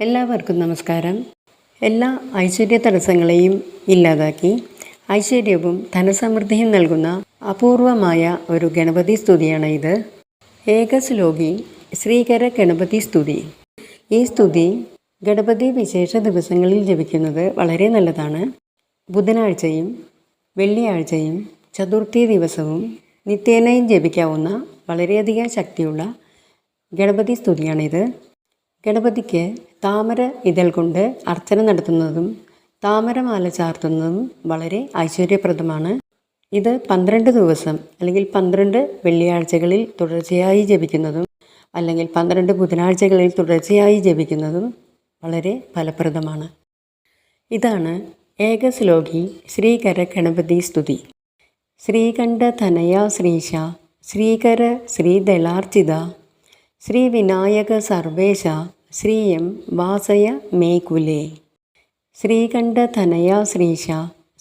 എല്ലാവർക്കും നമസ്കാരം. എല്ലാ ഐശ്വര്യ തടസ്സങ്ങളെയും ഇല്ലാതാക്കി ഐശ്വര്യവും ധനസമൃദ്ധിയും നൽകുന്ന അപൂർവമായ ഒരു ഗണപതി സ്തുതിയാണ് ഇത് ഏകശ്ലോകി ശ്രീകര ഗണപതി സ്തുതി. ഈ സ്തുതി ഗണപതി വിശേഷ ദിവസങ്ങളിൽ ജപിക്കുന്നത് വളരെ നല്ലതാണ്. ബുധനാഴ്ചയും വെള്ളിയാഴ്ചയും ചതുർത്ഥി ദിവസവും നിത്യേനയും ജപിക്കാവുന്ന വളരെയധികം ശക്തിയുള്ള ഗണപതി സ്തുതിയാണിത്. ഗണപതിക്ക് താമര ഇതൾ കൊണ്ട് അർച്ചന നടത്തുന്നതും താമരമാല ചാർത്തുന്നതും വളരെ ഐശ്വര്യപ്രദമാണ്. ഇത് പന്ത്രണ്ട് ദിവസം അല്ലെങ്കിൽ പന്ത്രണ്ട് വെള്ളിയാഴ്ചകളിൽ തുടർച്ചയായി ജപിക്കുന്നതും അല്ലെങ്കിൽ പന്ത്രണ്ട് ബുധനാഴ്ചകളിൽ തുടർച്ചയായി ജപിക്കുന്നതും വളരെ ഫലപ്രദമാണ്. ഇതാണ് ഏകശ്ലോകി ശ്രീകര ഗണപതി സ്തുതി. ശ്രീകണ്ഠ തനയ ശ്രീശ ശ്രീകര ശ്രീദളാർച്ചിത ശ്രീവിനായക സർവേശ വാസയ മേകുലേ. ശ്രീകണ്ഠ തനയ ശ്രീശ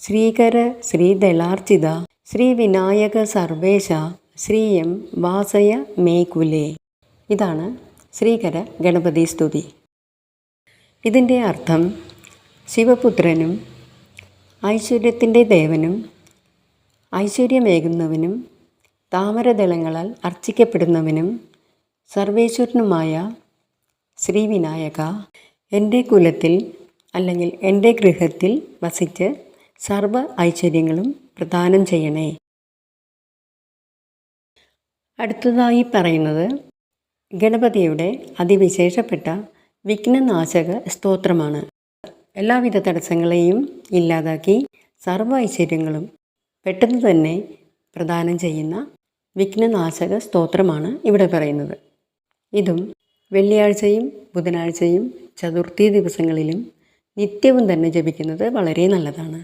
ശ്രീകര ശ്രീദളാർച്ചിത ശ്രീ വിനായക സർവേശ ശ്രീയം വാസയ മേകുലേ. ഇതാണ് ശ്രീകര ഗണപതി സ്തുതി. ഇതിന്റെ അർത്ഥം ശിവപുത്രനും ഐശ്വര്യത്തിന്റെ ദേവനും ഐശ്വര്യമേകുന്നവനും താമരദളങ്ങളാൽ അർച്ചിക്കപ്പെടുന്നവനും സർവേശ്വരനുമായ ശ്രീവിനായക എന്റെ കുലത്തിൽ അല്ലെങ്കിൽ എന്റെ ഗൃഹത്തിൽ വസിച്ച് സർവ ഐശ്വര്യങ്ങളും പ്രദാനം ചെയ്യണേ. അടുത്തതായി പറയുന്നത് ഗണപതിയുടെ അതിവിശേഷപ്പെട്ട വിഘ്നനാശക സ്തോത്രമാണ്. എല്ലാവിധ തടസ്സങ്ങളെയും ഇല്ലാതാക്കി സർവ ഐശ്വര്യങ്ങളും പെട്ടെന്ന് തന്നെ പ്രദാനം ചെയ്യുന്ന വിഘ്നനാശക സ്തോത്രമാണ് ഇവിടെ പറയുന്നത്. ഇതും വെള്ളിയാഴ്ചയും ബുധനാഴ്ചയും ചതുർത്ഥി ദിവസങ്ങളിലും നിത്യവും തന്നെ ജപിക്കുന്നത് വളരെ നല്ലതാണ്.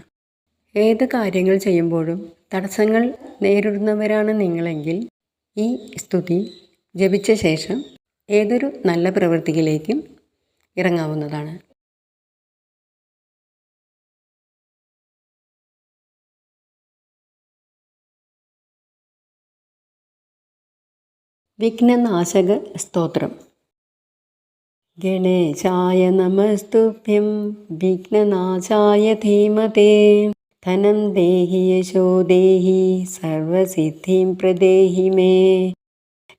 ഏത് കാര്യങ്ങൾ ചെയ്യുമ്പോഴും തടസ്സങ്ങൾ നേരിടുന്നവരാണ് നിങ്ങളെങ്കിൽ ഈ സ്തുതി ജപിച്ച ശേഷം ഏതൊരു നല്ല പ്രവൃത്തിയിലേക്കും ഇറങ്ങാവുന്നതാണ്. വിഘ്നനാശക സ്തോത്രം. गणेशाय नमस्तुभ्यं विघ्ननाशाय धीमते। धनं देहि यशो देहि सर्वसिद्धिं प्रदेहि मे।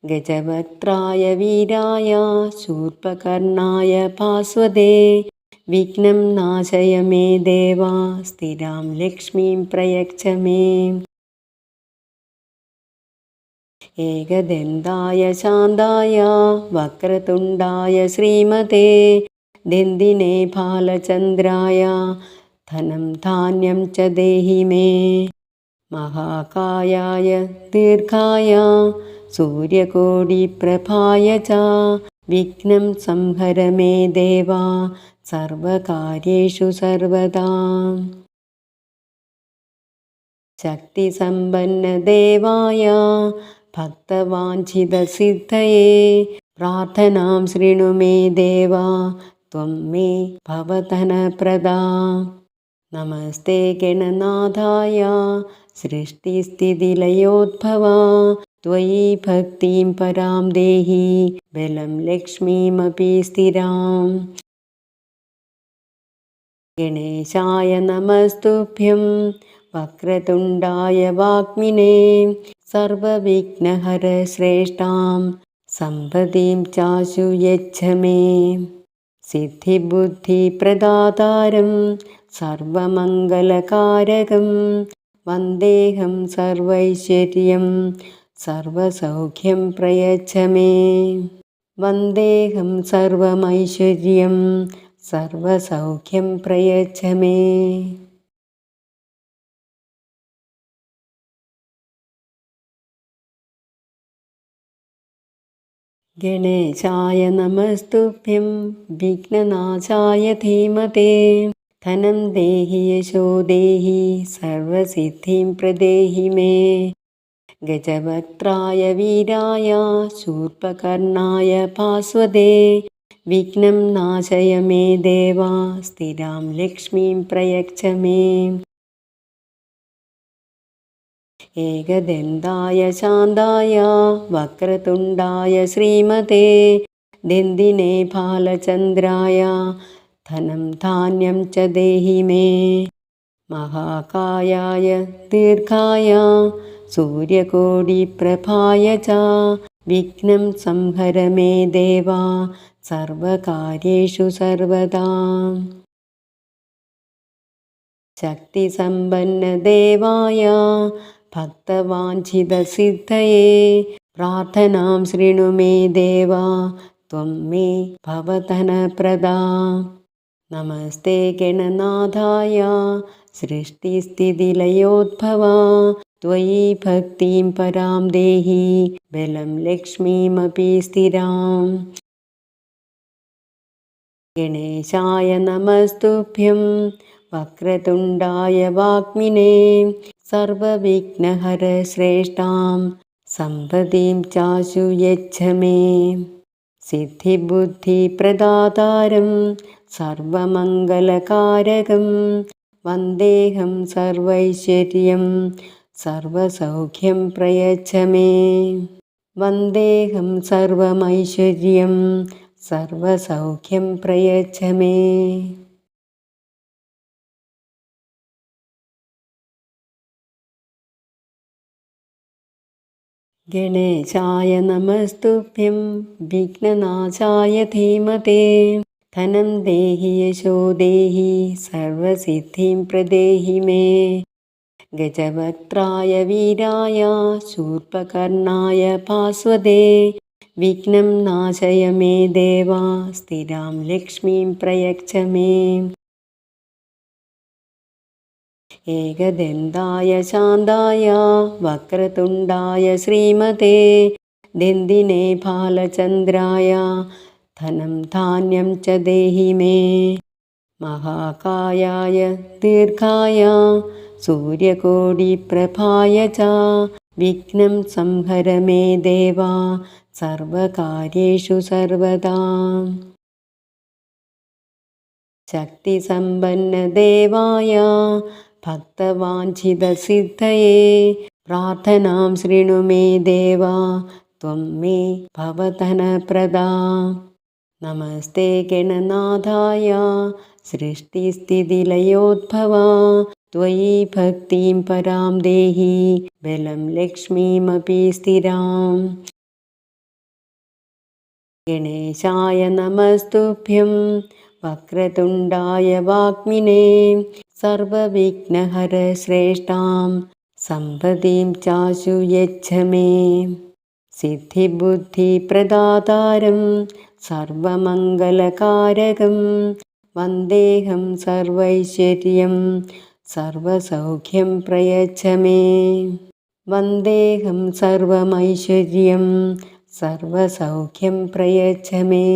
गजवक्त्राय वीराय शूर्पकर्णाय पार्श्वदे। विघ्नं नाशय मे देवा स्थिरां लक्ष्मीं प्रयच्छ मे। ഏകദന്തായ ശാന്തായ വക്രതുണ്ടായ ശ്രീമതേ. ദന്തിനേ ബാലചന്ദ്രായ ധനം ധാന്യം ച ദേഹി മേ. മഹാകായായ ദീർഘായ സൂര്യകോടിപ്രഭായ ച വിഘ്നം സംഹര മേ ദേവ സർവകാര്യേഷു സർവദാ. ശക്തിസമ്പന്നദേവായ भक्तवाञ्छितसिद्धये प्रार्थनां शृणु मे देवा त्वं मे भवतनप्रदा नमस्ते गणनाथाय सृष्टिस्थितिलयोद्भवा त्वयि भक्तिं परां देहि बलं लक्ष्मीमपि स्थिराम् गणेशाय नमस्तुभ्यं वक्रतुण्डाय वाग्मिने സർവവിഘ്നഹരശ്രേഷ്ഠാം സമ്പതിം ചാശു യച്ഛ സിദ്ധിബുദ്ധി സിദ്ധിബുദ്ധിപ്രദാതാരം സർവമംഗലകാരകം വന്ദേഹം സർവൈശ്വര്യം സർവസൗഖ്യം പ്രയച്ഛ വന്ദേഹം സർവമൈശ്വര്യം സർവസൗഖ്യം പ്രയച്ഛ गणेशाय नमस्तुभ्यं विघ्ननाशाय धीमते। धनं देहि यशो देहि सर्वसिद्धिं प्रदेहि मे। गजवक्त्राय वीराय शूर्पकर्णाय भास्वदे विघ्नं नाशय मे देवा स्थिरां लक्ष्मीं प्रयच्छ मे ഏകദന്തായ ശാന്തായ വക്രതുണ്ടായ ശ്രീമതേ. ദിന്ദിനെ ബാലചന്ദ്രായ ധനം ധാന്യം ച ദേഹി മേ. മഹാകായായ ദീർഘായ സൂര്യകോടിപ്രഭായ ച വിഘ്നം സംഹര മേ ദേവ സർവകാര്യേഷു സർവദാ. ശക്തിസമ്പന്നദേവായ भक्तवाञ्छितसिद्धये प्रार्थनां शृणु मे देवा त्वं मे भवतनप्रदा नमस्ते गणनाथाय सृष्टिस्थितिलयोद्भवा त्वयि भक्तिं परां देहि बलं लक्ष्मीमपि स्थिराम् गणेशाय नमस्तुभ्यं वक्रतुण्डाय वाग्मिने സർവവിഘ്നഹരശ്രേഷ്ഠാം സന്തതിം ചാശു യച്ഛ സിദ്ധിബുദ്ധി സിദ്ധിബുദ്ധിപ്രദാതാരം സർവമംഗലകാരകം വന്ദേഹം സർവൈശ്വര്യം സർവസൗഖ്യം പ്രയച്ഛ വന്ദേഹം സർവമൈശ്വര്യം സർവസൗഖ്യം പ്രയച്ഛ गणेशाय नमस्तुभ्यं विघ्ननाशाय धीमते। धनं देहि यशो देहि सर्वसिद्धिं प्रदेहि मे। गजवक्त्राय वीराय शूर्पकर्णाय पार्श्वदे। विघ्नं नाशय मे देवा स्थिरां लक्ष्मीं प्रयच्छ मे ഏകദന്തായ ശാന്തായ വക്രതുണ്ടായ ശ്രീമതേ. ദന്ദിനെ ബാലചന്ദ്രായ ധനം ധാന്യം ച ദേഹി മേ. മഹാകായായ ദീർഘായ സൂര്യകോടിപ്രഭായ ച വിഘ്നം സംഹര മേ ദേവ സർവകാര്യേഷു സർവദാ. ശക്തിസമ്പന്നദേവായ भक्तवाञ्छितसिद्धये प्रार्थनां शृणु मे देवा त्वं मे भवतनप्रदा नमस्ते गणनाथाय सृष्टिस्थितिलयोद्भवा त्वयि भक्तिं परां देहि बलं लक्ष्मीमपि स्थिराम् गणेशाय नमस्तुभ्यं വക്രതുണ്ടായ വാഗ്മിനെ സർവവിഘ്നഹര ശ്രേഷ്ഠാം സമ്പതിം ചാശു യച്ഛമേ. സിദ്ധിബുദ്ധിപ്രദാതാരം സർവമംഗലകാരകം വന്ദേഹം സർവൈശ്വര്യം സർവസൗഖ്യം പ്രയച്ഛമേ. വന്ദേഹം സർവമൈശ്വര്യം സർവസൗഖ്യം പ്രയച്ഛമേ.